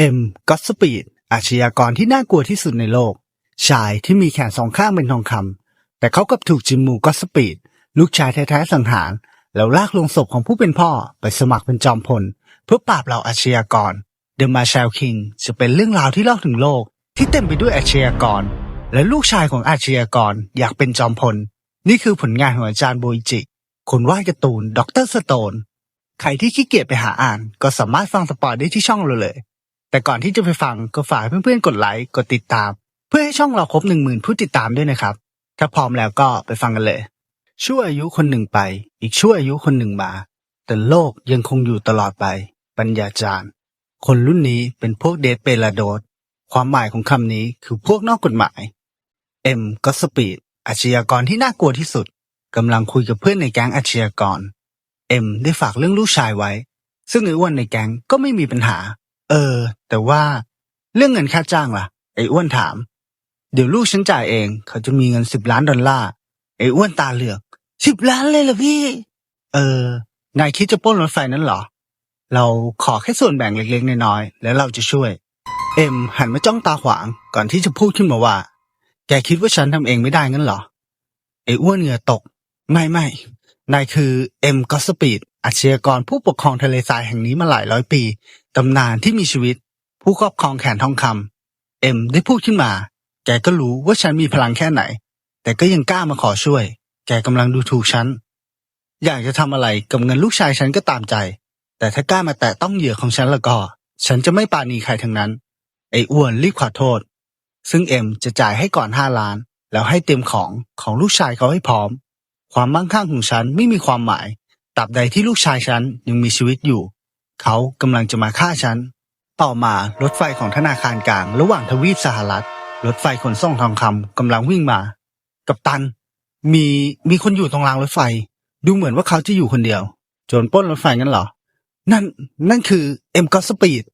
เอ็มก็สปีดอาชญากรที่น่ากลัวที่สุดในโลก ชายที่มีแขนสองข้างเป็นทองคำ แต่เขากลับถูกจิมมูก็สปีด ลูกชายแท้ๆสังหาร แล้วลากลงศพของผู้เป็นพ่อไปสมัครเป็นจอมพล เพื่อปราบเหล่าอาชญากรเดอะมาแชลคิงจะเป็นเรื่องราวที่เล่าถึงโลก ที่เต็มไปด้วยอาชญากร และลูกชายของอาชญากรอยากเป็นจอมพล นี่คือผลงานของอาจารย์โบอิจิ คนวาดการ์ตูนด็อกเตอร์สโตน ใครที่ขี้เกียจไปหาอ่าน ก็สามารถฟังสปอยได้ที่ช่องเราเลย แต่ก่อนที่จะไปฟังก็ฝากเพื่อนๆกดไลค์กดติดตาม เพื่อให้ช่องเราครบหนึ่งหมื่นผู้ติดตามด้วยนะครับ ถ้าพร้อมแล้วก็ไปฟังกันเลย ชั่วอายุคนหนึ่งไป อีกชั่วอายุคนหนึ่งมา แต่โลกยังคงอยู่ตลอดไป ปัญญาจารย์ คนรุ่นนี้เป็นพวกเดทเปลาโดสความหมายของคำนี้คือพวกนอกกฎหมายเอ็มก็สปีดอาชญากรที่น่ากลัวที่สุดกำลังคุยกับเพื่อนในแก๊งอาชญากรเอ็มได้ฝากเรื่องลูกชายไว้ ซึ่งไอ้อ้วนในแก๊งก็ไม่มีปัญหา เออ แต่ว่า เรื่องเงินค่าจ้างล่ะ ไอ้อ้วนถาม เดี๋ยวลูกฉันจ่ายเอง เขาจะมีเงินสิบล้านดอลลาร์ ไอ้อ้วนตาเหลือกสิบล้านเลยเหรอพี่ เออ นายคิดจะปล้นรถไฟนั้นเหรอ เราขอแค่ส่วนแบ่งเล็กๆน้อยๆแล้วเราจะช่วย เอ็มหันมาจ้องตาขวางก่อนที่จะพูดขึ้นมาว่า แกคิดว่าฉันทำเองไม่ได้งั้นเหรอ ไอ้อ้วนเหงื่อตก ไม่ไม่นายคือเอ็มก็สปีดอาชญากรผู้ปกครองทะเลทรายแห่งนี้มาหลายร้อยปี ตำนานที่มีชีวิต ผู้ครอบครองแขนทองคำเอ็มได้พูดขึ้นมา แกก็รู้ว่าฉันมีพลังแค่ไหน แต่ก็ยังกล้ามาขอช่วย แกกำลังดูถูกฉัน อยากจะทำอะไรกับเงินลูกชายฉันก็ตามใจ แต่ถ้ากล้ามาแตะต้องเหยื่อของฉันล้วก็ ฉันจะไม่ปาณีใครทั้งนั้น ไอ้อ้วนรีบขอโทษ ซึ่งเอ็มจะจ่ายให้ก่อนห้าล้าน แล้วให้เตรียมของของลูกชายเขาให้พร้อม ความมั่งคั่งของฉันไม่มีความหมายตราบใดที่ลูกชายฉันยังมีชีวิตอยู่ เขากำลังจะมาฆ่าฉัน ต่อมารถไฟของธนาคารกลางระหว่างทวีปสหรัฐ รถไฟขนส่งทองคำกำลังวิ่งมา กับตัน มีมีคนอยู่ตรงรางรถไฟ ดูเหมือนว่าเขาจะอยู่คนเดียว โจรปล้นรถไฟงั้นเหรอ นั่นนั่นคือเอ็มก็สปีด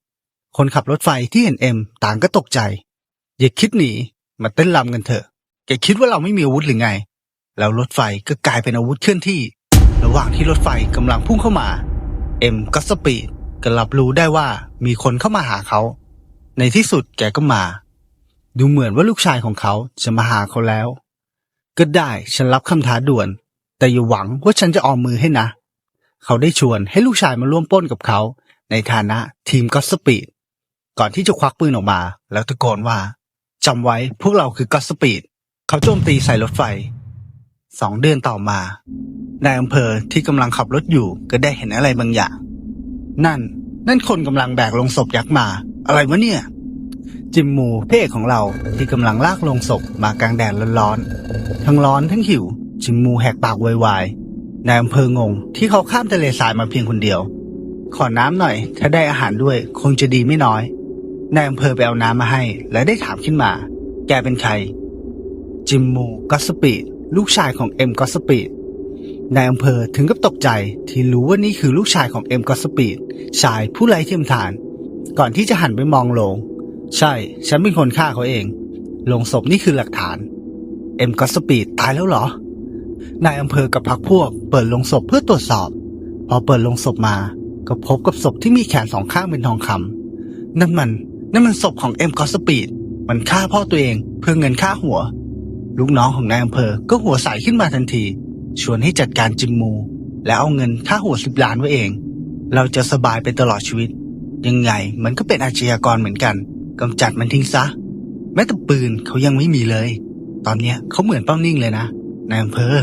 คนขับรถไฟที่เห็นเอ็มต่างก็ตกใจ อย่าคิดหนีมาเต้นรำกันเถอะแกคิดว่าเราไม่มีอาวุธหรือไง แล้วรถไฟก็กลายเป็นอาวุธเคลื่อนที่ ระหว่างที่รถไฟกำลังพุ่งเข้ามา เอ็มก็สปีด ก็รับรู้ได้ว่ามีคนเข้ามาหาเขา ในที่สุดแกก็มา ดูเหมือนว่าลูกชายของเขาจะมาหาเขาแล้ว ก็ได้ฉันรับคำท้าด่วน แต่อย่าหวังว่าฉันจะออมมือให้นะ เขาได้ชวนให้ลูกชายมาร่วมป้นกับเขา ในฐานะทีมก็สปีดก่อนที่จะควักปืนออกมา แล้วตะโกนว่าจำไว้พวกเราคือก็สปีดเขาโจมตีใส่รถไฟสองเดือนต่อมานายอำเภอที่กำลังขับรถอยู่ก็ได้เห็นอะไรบางอย่าง นั่น นั่นคนกำลังแบกลงศพยักษ์มา อะไรวะเนี่ย จิมมูเอกของเราที่กำลังลากลงศพมากลางแดดร้อนๆทั้งร้อนทั้งหิว จิมมูแหกปากไวๆนายอำเภองง ที่เขาข้ามทะเลทรายมาเพียงคนเดียว ขอน้ำหน่อย ถ้าได้อาหารด้วยคงจะดีไม่น้อยนายอำเภอไปเอาน้ำมาให้ และได้ถามขึ้นมา แกเป็นใคร จิมมูก็สปีดลูกชายของเอ็มก็สปีด นายอำเภอถึงกับตกใจที่รู้ว่านี่คือลูกชายของเอ็มก็สปีดชายผู้ไร้เทียมทาน ก่อนที่จะหันไปมองลง ใช่ ฉันเป็นคนฆ่าเขาเองลงศพนี่คือหลักฐาน เอ็มก็สปีดตายแล้วเหรอ นายอำเภอกับพักพวก เปิดลงศพเพื่อตรวจสอบ พอเปิดลงศพมาก็พบกับศพที่มีแขนสองข้างเป็นทองคำนั่นมัน นั่นมันศพของเอ็มก็สปีดมันฆ่าพ่อตัวเองเพื่อเงินค่าหัว ลูกน้องของนายอำเภอก็หัวใสขึ้นมาทันที ชวนให้จัดการจิมมู แล้วเอาเงินค่าหัวสิบล้านไว้เอง เราจะสบายไปตลอดชีวิต ยังไงมันก็เป็นอาชญากรเหมือนกันกำจัดมันทิ้งซะ แม้แต่ปืนเขายังไม่มีเลย ตอนเนี้ยเขาเหมือนเป้านิ่งเลยนะนายอำเภอ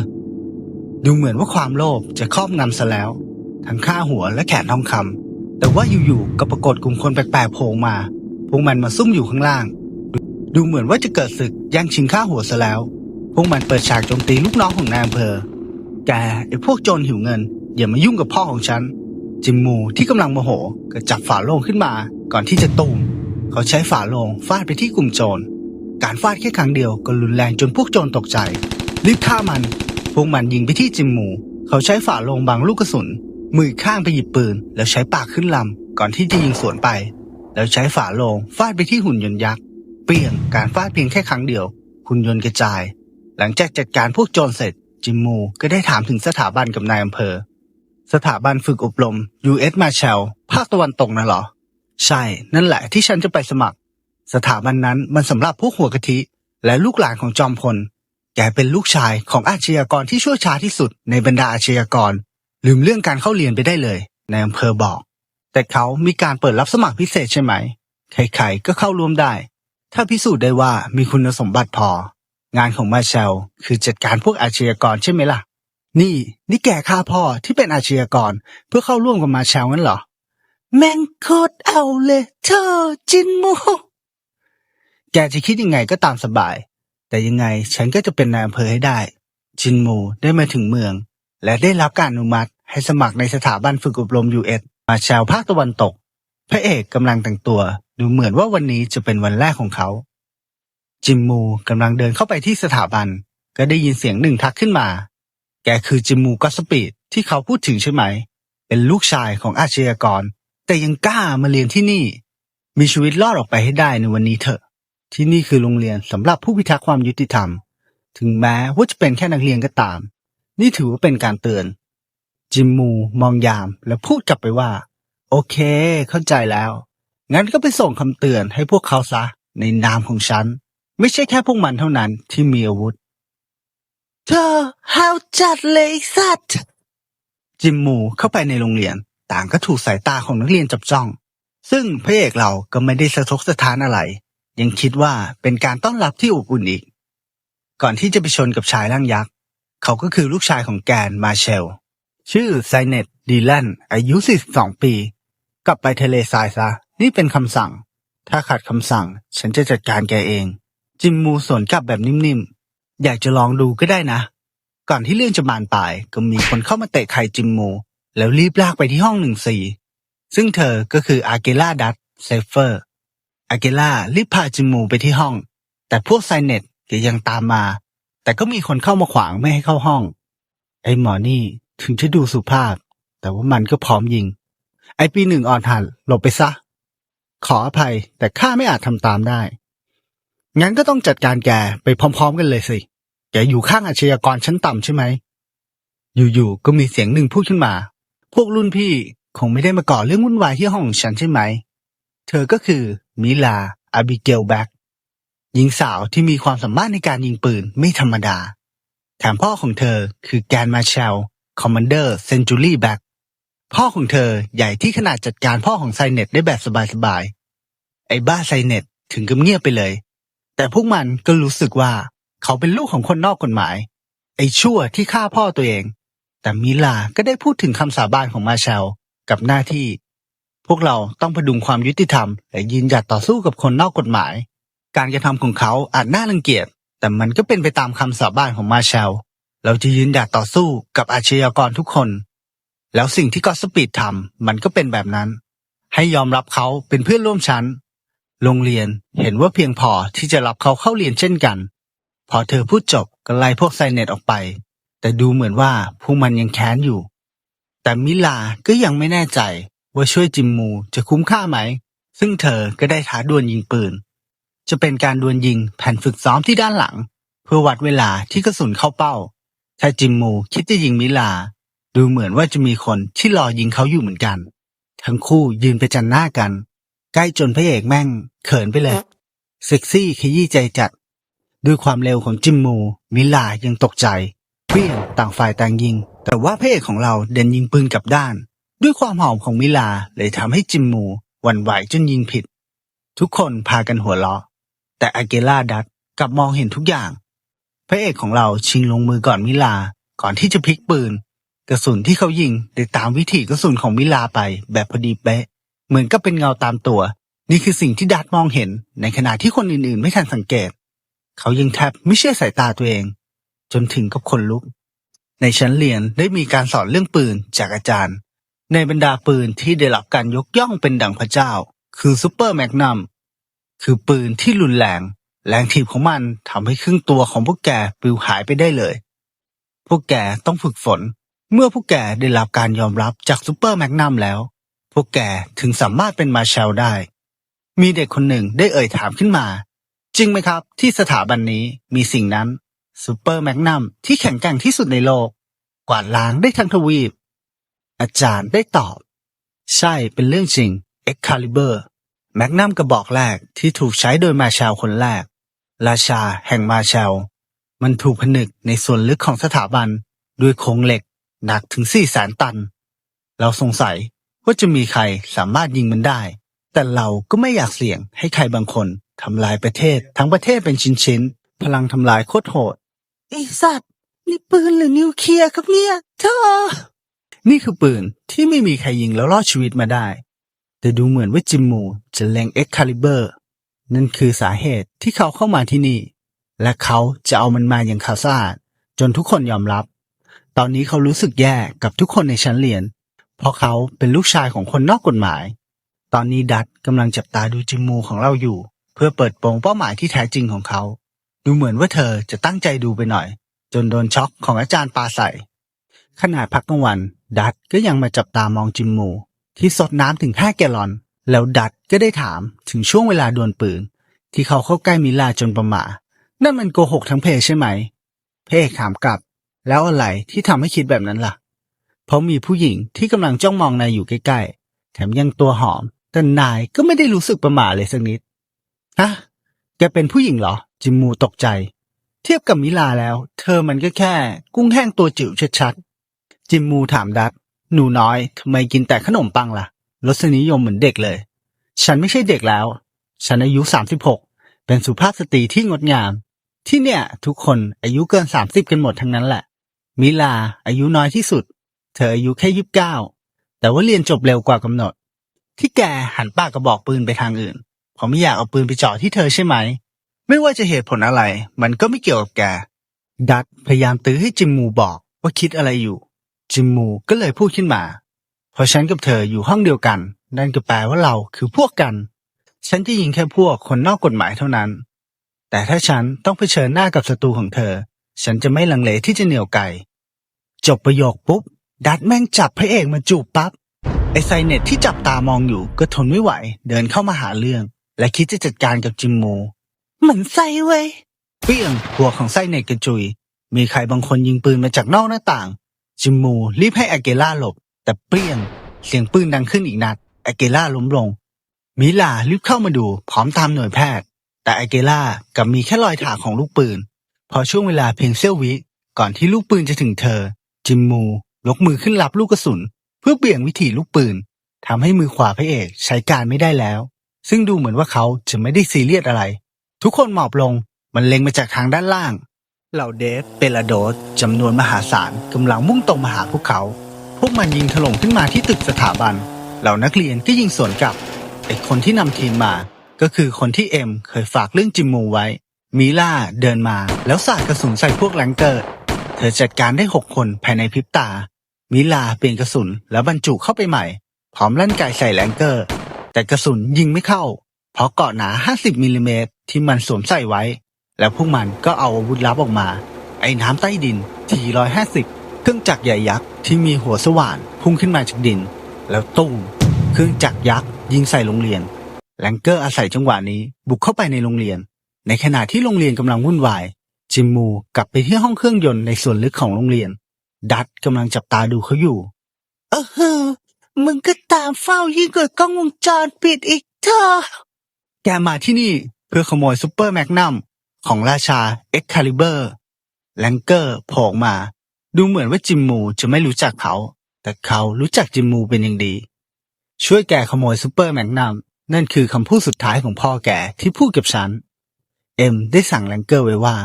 ดูเหมือนว่าความโลภจะครอบงำซะแล้ว ทั้งค่าหัวและแขนทองคำแต่ว่าอยู่ๆก็ปรากฏกลุ่มคนแปลกๆโผล่มา พวกมันมาซุ่มอยู่ข้างล่าง ดูเหมือนว่าจะเกิดศึกแย่งชิงค่าหัวซะแล้ว พวกมันเปิดฉากโจมตีลูกน้องของนายอำเภอ แกไอ้พวกโจรหิวเงิน อย่ามายุ่งกับพ่อของฉัน จิมมูที่กำลังโมโหก็จับฝาโลงขึ้นมา ก่อนที่จะตูม เขาใช้ฝาโลงฟาดไปที่กลุ่มโจร การฟาดแค่ครั้งเดียวก็รุนแรงจนพวกโจรตกใจ รีบฆ่ามัน พวกมันยิงไปที่จิมมู เขาใช้ฝาโลงบังลูกกระสุน มือข้างไปหยิบปืน แล้วใช้ปากขึ้นลำ ก่อนที่จะยิงสวนไป แล้วใช้ฝาโลงฟาดไปที่หุ่นยนต์ยักษ์ เปลี่ยนการฟาดเพียงแค่ครั้งเดียว หุ่นยนต์กระจาย หลังจากจัดการพวกโจรเสร็จ จิมมูก็ได้ถามถึงสถาบันกับนายอำเภอ สถาบันฝึกอบรม U.S. Marshall ภาคตะวันตกนะเหรอ ใช่ นั่นแหละที่ฉันจะไปสมัคร สถาบันนั้นมันสำหรับพวกหัวกะทิ และลูกหลานของจอมพล แกเป็นลูกชายของอาชญากรที่ชั่วช้าที่สุดในบรรดาอาชญากร ลืมเรื่องการเข้าเรียนไปได้เลยในอำเภอบอก แต่เขามีการเปิดรับสมัครพิเศษใช่ไหม ใครๆก็เข้าร่วมได้ ถ้าพิสูจน์ได้ว่ามีคุณสมบัติพอ งานของมาเชลคือจัดการพวกอาชญากรใช่ไหมล่ะ นี่นี่แกฆ่าพ่อที่เป็นอาชญากรเพื่อเข้าร่วมกับมาเชลงั้นเหรอ แม่งโคตรเอาเลยเธอจินโมแกจะคิดยังไงก็ตามสบาย แต่ยังไงฉันก็จะเป็นนายอำเภอให้ได้ จินมูได้มาถึงเมือง และได้รับการอนุมัติให้สมัครในสถาบันฝึกอบรมยูเอสมาแชวภาคตะวันตก พระเอกกำลังแต่งตัว ดูเหมือนว่าวันนี้จะเป็นวันแรกของเขา จิมมูกำลังเดินเข้าไปที่สถาบัน ก็ได้ยินเสียงหนึ่งทักขึ้นมา แกคือจิมมูก็สปีดที่เขาพูดถึงใช่ไหม เป็นลูกชายของอาชญากร แต่ยังกล้ามาเรียนที่นี่ มีชีวิตรอดออกไปให้ได้ในวันนี้เถอะ ที่นี่คือโรงเรียนสำหรับผู้พิทักษ์ความยุติธรรม ถึงแม้ว่าจะเป็นแค่นักเรียนก็ตาม นี่ถือว่าเป็นการเตือน จิมมูมองยามและพูดกลับไปว่า โอเค เข้าใจแล้ว งั้นก็ไปส่งคำเตือนให้พวกเขาซะ ในนามของฉัน ไม่ใช่แค่พวกมันเท่านั้นที่มีอาวุธ เธอห้าวจัดเลยสัตว์ จิมมูเข้าไปในโรงเรียน ต่างก็ถูกสายตาของนักเรียนจับจ้อง ซึ่งพระเอกเราก็ไม่ได้สะทกสะท้านอะไร ยังคิดว่าเป็นการต้อนรับที่อบอุ่นอีก ก่อนที่จะไปชนกับชายร่างยักษ์ เขาก็คือลูกชายของแกนมาเชล ชื่อไซเนตดีแลนอายุ 42 ปี กลับไปทะเลทรายซะ นี่เป็นคำสั่ง ถ้าขัดคำสั่ง ฉันจะจัดการแกเอง จิมมูสวนกลับแบบนิ่มๆ อยากจะลองดูก็ได้นะ ก่อนที่เรื่องจะบานปลายก็มีคนเข้ามาเตะไข่จิมมู แล้วรีบลากไปที่ห้องหนึ่งสี่ซึ่งเธอก็คืออาเกล่าดัตเซฟเฟอร์อาเกล่ารีบพาจิมมูไปที่ห้อง แต่พวกไซเน็ตก็ยังตามมา แต่ก็มีคนเข้ามาขวางไม่ให้เข้าห้อง ไอ้หมอนี่ถึงจะดูสุภาพ แต่ว่ามันก็พร้อมยิง ไอ้ปีหนึ่งอ่อนหันหลบไปซะ ขออภัยแต่ข้าไม่อาจทำตามได้ งั้นก็ต้องจัดการแกไปพร้อม ๆ กันเลยสิ แกอยู่ข้างอาชญากรชั้นต่ำใช่ไหม อยู่ๆ ก็มีเสียงหนึ่งพูดขึ้นมา พวกรุ่นพี่คงไม่ได้มาก่อเรื่องวุ่นวายที่ห้องของฉันใช่ไหม เธอก็คือมิลาอาบิเกลแบ็กหญิงสาวที่มีความสามารถในการยิงปืนไม่ธรรมดา แถมพ่อของเธอคือแกนมาเชลคอมมานเดอร์เซนจูรี่แบ็กพ่อของเธอใหญ่ที่ขนาดจัดการพ่อของไซเน็ตได้แบบสบายๆ ไอ้บ้าไซเน็ตถึงกับเงียบไปเลย แต่พวกมันก็รู้สึกว่า เขาเป็นลูกของคนนอกกฎหมาย ไอ้ชั่วที่ฆ่าพ่อตัวเอง แต่มิลาก็ได้พูดถึงคำสาบานของมาเชลกับหน้าที่ พวกเราต้องพดุงความยุติธรรม และยืนหยัดต่อสู้กับคนนอกกฎหมาย การกระทำของเขาอาจน่ารังเกียจ แต่มันก็เป็นไปตามคำสาบานของมาเชลเราจะยืนหยัดต่อสู้กับอาชญากรทุกคน แล้วสิ่งที่ก็สปีดทำมันก็เป็นแบบนั้น ให้ยอมรับเขาเป็นเพื่อนร่วมชั้น โรงเรียนเห็นว่าเพียงพอที่จะรับเขาเข้าเรียนเช่นกัน พอเธอพูดจบก็ไล่พวกไซเน็ตออกไป แต่ดูเหมือนว่าพวกมันยังแค้นอยู่ แต่มิลาก็ยังไม่แน่ใจว่าช่วยจิมมูจะคุ้มค่าไหม ซึ่งเธอก็ได้ท้าดวลยิงปืน จะเป็นการดวลยิงแผ่นฝึกซ้อมที่ด้านหลัง เพื่อวัดเวลาที่กระสุนเข้าเป้า ถ้าจิมมูคิดจะยิงมิลา ดูเหมือนว่าจะมีคนที่รอยิงเขาอยู่เหมือนกัน ทั้งคู่ยืนไปจันหน้ากัน ใกล้จนพระเอกแม่ง เขินไปเลย เซ็กซี่ขยี้ใจจัด ด้วยความเร็วของจิมมู มิลายังตกใจเพี้ยงต่างฝ่ายต่างยิง แต่ว่าพระเอกของเราเด่นยิงปืนกลับด้าน ด้วยความหอมของมิลาเลยทำให้จิมมูหวั่นไหวจนยิงผิด ทุกคนพากันหัวเราะ แต่อาเกล่าดัตกลับมองเห็นทุกอย่าง พระเอกของเราชิงลงมือก่อนมิลาก่อนที่จะพลิกปืน กระสุนที่เขายิงได้ตามวิถีกระสุนของมิลาไปแบบพอดีเป๊ะ เหมือนกับเป็นเงาตามตัว นี่คือสิ่งที่ดัตมองเห็น ในขณะที่คนอื่นๆ ไม่ทันสังเกต เขายังแทบไม่เชื่อสายตาตัวเอง จนถึงกับคนลุก ในชั้นเรียนได้มีการสอนเรื่องปืนจากอาจารย์ ในบรรดาปืนที่ได้รับการยกย่องเป็นดังพระเจ้า คือซูเปอร์แมกนัมคือปืนที่รุนแรง แรงถีบของมันทำให้ครึ่งตัวของพวกแกปลิวหายไปได้เลย พวกแกต้องฝึกฝน เมื่อพวกแกได้รับการยอมรับจากซูเปอร์แมกนัมแล้ว พวกแกถึงสามารถเป็นมาแชลได้ มีเด็กคนหนึ่งได้เอ่ยถามขึ้นมา จริงไหมครับที่สถาบันนี้มีสิ่งนั้นซูเปอร์แมกนัมที่แข็งแกร่งที่สุดในโลก กวาดล้างได้ทั้งทวีป อาจารย์ได้ตอบ ใช่เป็นเรื่องจริง Excalibur แมกนัมกระบอกแรกที่ถูกใช้โดยมาแชลคนแรก ราชาแห่งมาแชล มันถูกผนึกในส่วนลึกของสถาบันด้วยโครงเหล็กหนักถึงสี่แสนตัน เราสงสัย ว่าจะมีใครสามารถยิงมันได้ แต่เราก็ไม่อยากเสี่ยงให้ใครบางคนทำลายประเทศ ทั้งประเทศเป็นชิ้นๆ พลังทำลายโคตรโหดไอสัตว์นี่ปืนหรือนิวเคลียร์ครับเนี่ยเธอ นี่คือปืนที่ไม่มีใครยิงแล้วรอดชีวิตมาได้ แต่ดูเหมือนว่าจิมมูจะเล็งเอ็กคาลิเบอร์ นั่นคือสาเหตุที่เขาเข้ามาที่นี่ และเขาจะเอามันมาอย่างข่าวสะอาดจนทุกคนยอมรับ ตอนนี้เขารู้สึกแย่กับทุกคนในชั้นเรียน เพราะเขาเป็นลูกชายของคนนอกกฎหมาย ตอนนี้ดัตกำลังจับตาดูจิมมูของเราอยู่ เพื่อเปิดโปงเป้าหมายที่แท้จริงของเขา ดูเหมือนว่าเธอจะตั้งใจดูไปหน่อย จนโดนช็อกของอาจารย์ปาใส่ขนาดพักกลางวัน ดัตก็ยังมาจับตามองจิมมู ที่สดน้ำถึงห้าแกลลอน แล้วดัตก็ได้ถามถึงช่วงเวลาดวลปืน ที่เขาเข้าใกล้มิลาจนประหมานั่นมันโกหกทั้งเพใช่ไหม เพเอกถามกลับ แล้วอะไรที่ทำให้คิดแบบนั้นล่ะ เพราะมีผู้หญิงที่กำลังจ้องมองนายอยู่ใกล้ๆ แถมยังตัวหอม แต่นายก็ไม่ได้รู้สึกประหม่าเลยสักนิด ฮะ แกเป็นผู้หญิงเหรอ จิมมูตกใจ เทียบกับมิลาแล้ว เธอมันก็แค่ กุ้งแห้งตัวจิ๋วชัดๆ จิมมูถามดัตหนูน้อยทำไมกินแต่ขนมปังล่ะ รสนิยมเหมือนเด็กเลย ฉันไม่ใช่เด็กแล้ว ฉันอายุสามสิบหก เป็นสุภาพสตรีที่งดงาม ที่เนี่ย ทุกคนอายุเกินสามสิบกันหมดทั้งนั้นแหละ มิลาอายุน้อยที่สุด เธออายุแค่ยี่สิบเก้าแต่ว่าเรียนจบเร็วกว่ากำหนด ที่แกหันปากกระบอกปืนไปทางอื่นเพราะไม่อยากเอาปืนไปจ่อที่เธอใช่ไหม ไม่ว่าจะเหตุผลอะไร มันก็ไม่เกี่ยวกับแก ดัตพยายามตื้อให้จิมมูบอกว่าคิดอะไรอยู่ จิมมูก็เลยพูดขึ้นมา เพราะฉันกับเธออยู่ห้องเดียวกัน นั่นก็แปลว่าเราคือพวกกัน ฉันจะยิงแค่พวกคนนอกกฎหมายเท่านั้น แต่ถ้าฉันต้องเผชิญหน้ากับศัตรูของเธอ ฉันจะไม่ลังเลที่จะเหนี่ยวไกจบประโยคปุ๊บ ดัตแม่งจับพระเอกมาจูบปั๊บไอไซเน็ตที่จับตามองอยู่ก็ทนไม่ไหว เดินเข้ามาหาเรื่อง และคิดจะจัดการกับจิมมูเหมือนไซเว้ยเปี้ยงหัวของไซเน็ตกระจุย มีใครบางคนยิงปืนมาจากนอกหน้าต่าง จิมมูรีบให้อาเกล่าหลบ แต่เปี้ยง เสียงปืนดังขึ้นอีกนัดอาเกล่าล้มลง มิลารีบเข้ามาดูพร้อมตามหน่วยแพทย์ แต่อาเกล่ากับมีแค่รอยถากของลูกปืน พอช่วงเวลาเพียงเสี้ยววิก่อนที่ลูกปืนจะถึงเธอ จิมมู ยกมือขึ้นรับลูกกระสุน เพื่อเบี่ยงวิถีลูกปืนทำให้มือขวาพระเอกใช้การไม่ได้แล้ว ซึ่งดูเหมือนว่าเขาจะไม่ได้ซีเรียสอะไร ทุกคนหมอบลงมันเล็งมาจากทางด้านล่าง เหล่าเดฟเปลาโดสจำนวนมหาศาลกำลังมุ่งตรงมาหาพวกเขา พวกมันยิงถล่มขึ้นมาที่ตึกสถาบัน เหล่านักเรียนก็ยิงสวนกลับไอคนที่นำทีมมา ก็คือคนที่เอ็มเคยฝากเรื่องจิมมูไว้ มิล่าเดินมาแล้วสาดกระสุนใส่พวกแรงเกอร์ เธอจัดการได้หกคนภายในพริบตา มิลาเปลี่ยนกระสุนแล้วบรรจุเข้าไปใหม่ พร้อมลั่นไกใส่แรงเกอร์ แต่กระสุนยิงไม่เข้า เพราะเกาะหนา 50มิลลิเมตรที่มันสวมใส่ไว้ แล้วพวกมันก็เอาอาวุธลับออกมา ไอ้น้ำใต้ดินทีร้อยห้าสิบเครื่องจักรใหญ่ยักษ์ที่มีหัวสว่านพุ่งขึ้นมาจากดิน แล้วตุ้มเครื่องจักรยักษ์ยิงใส่โรงเรียนแรงเกอร์อาศัยจังหวะนี้บุกเข้าไปในโรงเรียน ในขณะที่โรงเรียนกำลังวุ่นวายจิมมูกลับไปที่ห้องเครื่องยนต์ในส่วนลึกของโรงเรียน ดัตกำลังจับตาดูเขาอยู่ เออเฮ้อมึงก็ตามเฝ้ายิ่งกว่ากล้องวงจรปิดอีกเธอ แกมาที่นี่เพื่อขโมยซูเปอร์แมกนัมของราชาเอ็กคาลิเบอร์แลงเกอร์โผล่ออกมา ดูเหมือนว่าจิมมูจะไม่รู้จักเขา แต่เขารู้จักจิมมูเป็นอย่างดี ช่วยแกขโมยซูเปอร์แมกนัมนั่นคือคำพูดสุดท้ายของพ่อแกที่พูดกับฉัน เอ็มได้สั่งแลงเกอร์ไว้ว่า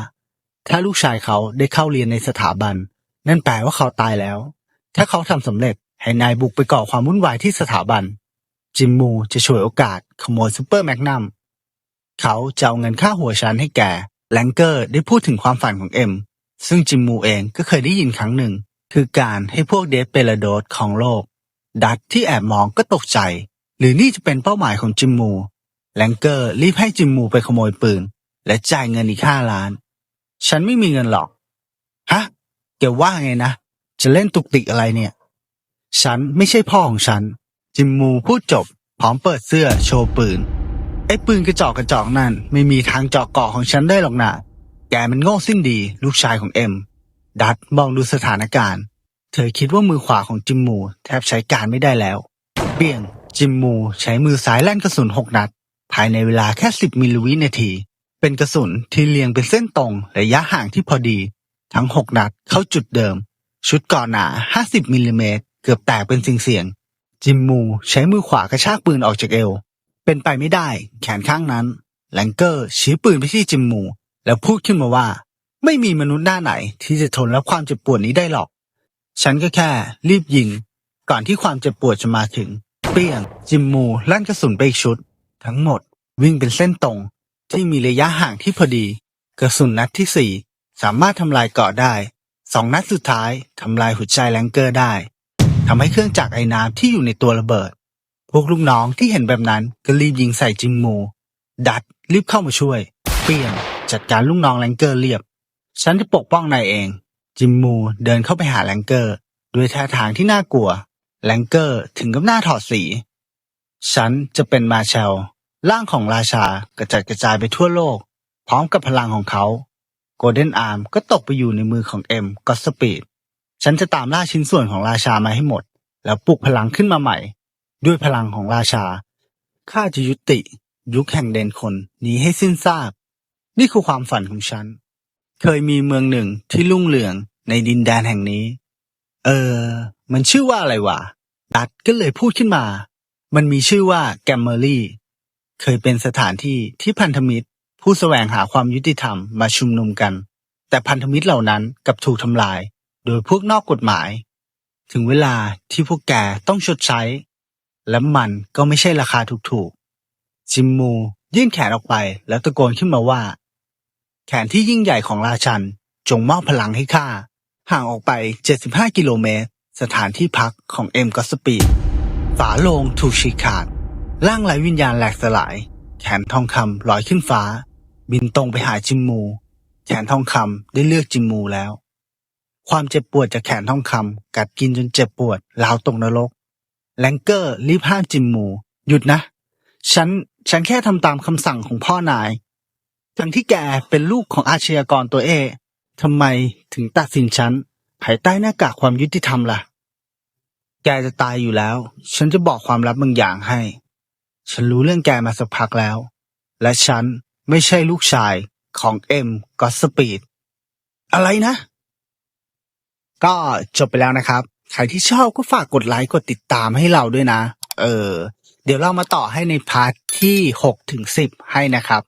ถ้าลูกชายเขาได้เข้าเรียนในสถาบัน นั่นแปลว่าเขาตายแล้ว ถ้าเขาทำสำเร็จให้นายบุกไปก่อความวุ่นวายที่สถาบัน จิมมูจะฉวยโอกาสขโมยซูเปอร์แมกนัมเขาจะเอาเงินค่าหัวฉันให้แกแลงเกอร์ได้พูดถึงความฝันของเอ็ม ซึ่งจิมมูเองก็เคยได้ยินครั้งหนึ่ง คือการให้พวกเดฟเปลโดสของโลก ดัตที่แอบมองก็ตกใจ หรือนี่จะเป็นเป้าหมายของจิมมูแลงเกอร์รีบให้จิมมูไปขโมยปืน และจ่ายเงินอีกห้าล้าน ฉันไม่มีเงินหรอก ฮะ แกว่าไงนะ จะเล่นตุกติกอะไรเนี่ย ฉันไม่ใช่พ่อของฉัน จิมมูพูดจบ พร้อมเปิดเสื้อโชว์ปืน ไอ้ปืนกระจอกกระจอกนั่น ไม่มีทางเจาะเกาะของฉันได้หรอกนะแกมันโง่สิ้นดี ลูกชายของเอ็ม ดัตมองดูสถานการณ์ เธอคิดว่ามือขวาของจิมมู แทบใช้การไม่ได้แล้ว เบี่ยง จิมมูใช้มือซ้ายแล่นกระสุนหกนัด ภายในเวลาแค่10มิลลิวินาที เป็นกระสุนที่เรียงเป็นเส้นตรงระยะห่างที่พอดี ทั้ง6นัดเข้าจุดเดิม ชุดก่อนหนา 50มิลลิเมตรเกือบแตกเป็นสิ่งเสียง จิมมูใช้มือขวากระชากปืนออกจากเอว เป็นไปไม่ได้ แขนข้างนั้นแลงเกอร์ชี้ปืนไปที่จิมมู แล้วพูดขึ้นมาว่า ไม่มีมนุษย์หน้าไหน ที่จะทนรับความเจ็บปวดนี้ได้หรอก ฉันก็แค่ รีบยิง ก่อนที่ความเจ็บปวดจะมาถึง เปี้ยง จิมมูลั่นกระสุนไปอีกชุด ทั้งหมด วิ่งเป็นเส้นตรง ที่มีระยะห่างที่พอดี กระสุนนัดที่สี่ สามารถทำลายเกาะได้สองนัดสุดท้ายทำลายหัวใจแลงเกอร์ได้ทำให้เครื่องจักรไอ้น้ำที่อยู่ในตัวระเบิด พวกลูกน้องที่เห็นแบบนั้นก็รีบยิงใส่จิมมู ดัดรีบเข้ามาช่วย เปี้ยงจัดการลูกน้องแลงเกอร์เรียบ ฉันจะปกป้องนายเอง จิมมูเดินเข้าไปหาแลงเกอร์ ด้วยท่าทางที่น่ากลัว แลงเกอร์ถึงกับหน้าถอดสี ฉันจะเป็นมาเชล ร่างของราชากระจัดกระจายไปทั่วโลก พร้อมกับพลังของเขา โกลเด้นอาร์มก็ตกไปอยู่ในมือของเอ็มก็สปีดฉันจะตามล่าชิ้นส่วนของราชามาให้หมด แล้วปลุกพลังขึ้นมาใหม่ ด้วยพลังของราชา ข้าจะยุติ ยุคแห่งเดนคนนี้ให้สิ้นซากนี่คือความฝันของฉัน เคยมีเมืองหนึ่งที่รุ่งเรืองในดินแดนแห่งนี้ เออ มันชื่อว่าอะไรวะ ดัดก็เลยพูดขึ้นมา มันมีชื่อว่าแกมเมอรี่ เคยเป็นสถานที่ที่พันธมิตร ผู้แสวงหาความยุติธรรมมาชุมนุมกัน แต่พันธมิตรเหล่านั้นกลับถูกทำลาย โดยพวกนอกกฎหมาย ถึงเวลาที่พวกแกต้องชดใช้ และมันก็ไม่ใช่ราคาถูกๆ จิมมูยื่นแขนออกไปแล้วตะโกนขึ้นมาว่า แขนที่ยิ่งใหญ่ของราชันจงมอบพลังให้ข้าห่างออกไป 75 กิโลเมตร สถานที่พักของเอ็มกอสปีดฝาโลงถูกฉีกขาด ร่างไร้วิญญาณแหลกสลาย แขนทองคำลอยขึ้นฟ้า บินตรงไปหาจิมมู แขนทองคำได้เลือกจิมมูแล้ว ความเจ็บปวดจากแขนทองคำกัดกินจนเจ็บปวดราวตกนรก แลงเกอร์รีบห้ามจิมมู หยุดนะ ฉัน ฉันแค่ทำตามคำสั่งของพ่อนายทั้งที่แกเป็นลูกของอาชญากรตัวเอทำไมถึงตัดสินฉันภายใต้หน้ากากความยุติธรรมล่ะ แกจะตายอยู่แล้ว ฉันจะบอกความลับบางอย่างให้ ฉันรู้เรื่องแกมาสักพักแล้ว และฉันไม่ใช่ลูกชายของเอ็มก็สปีด อะไรนะ ก็จบไปแล้วนะครับ ใครที่ชอบก็ฝากกดไลค์กดติดตามให้เราด้วยนะ เออ เดี๋ยวเรามาต่อให้ในพาร์ทที่หกถึงสิบให้นะครับ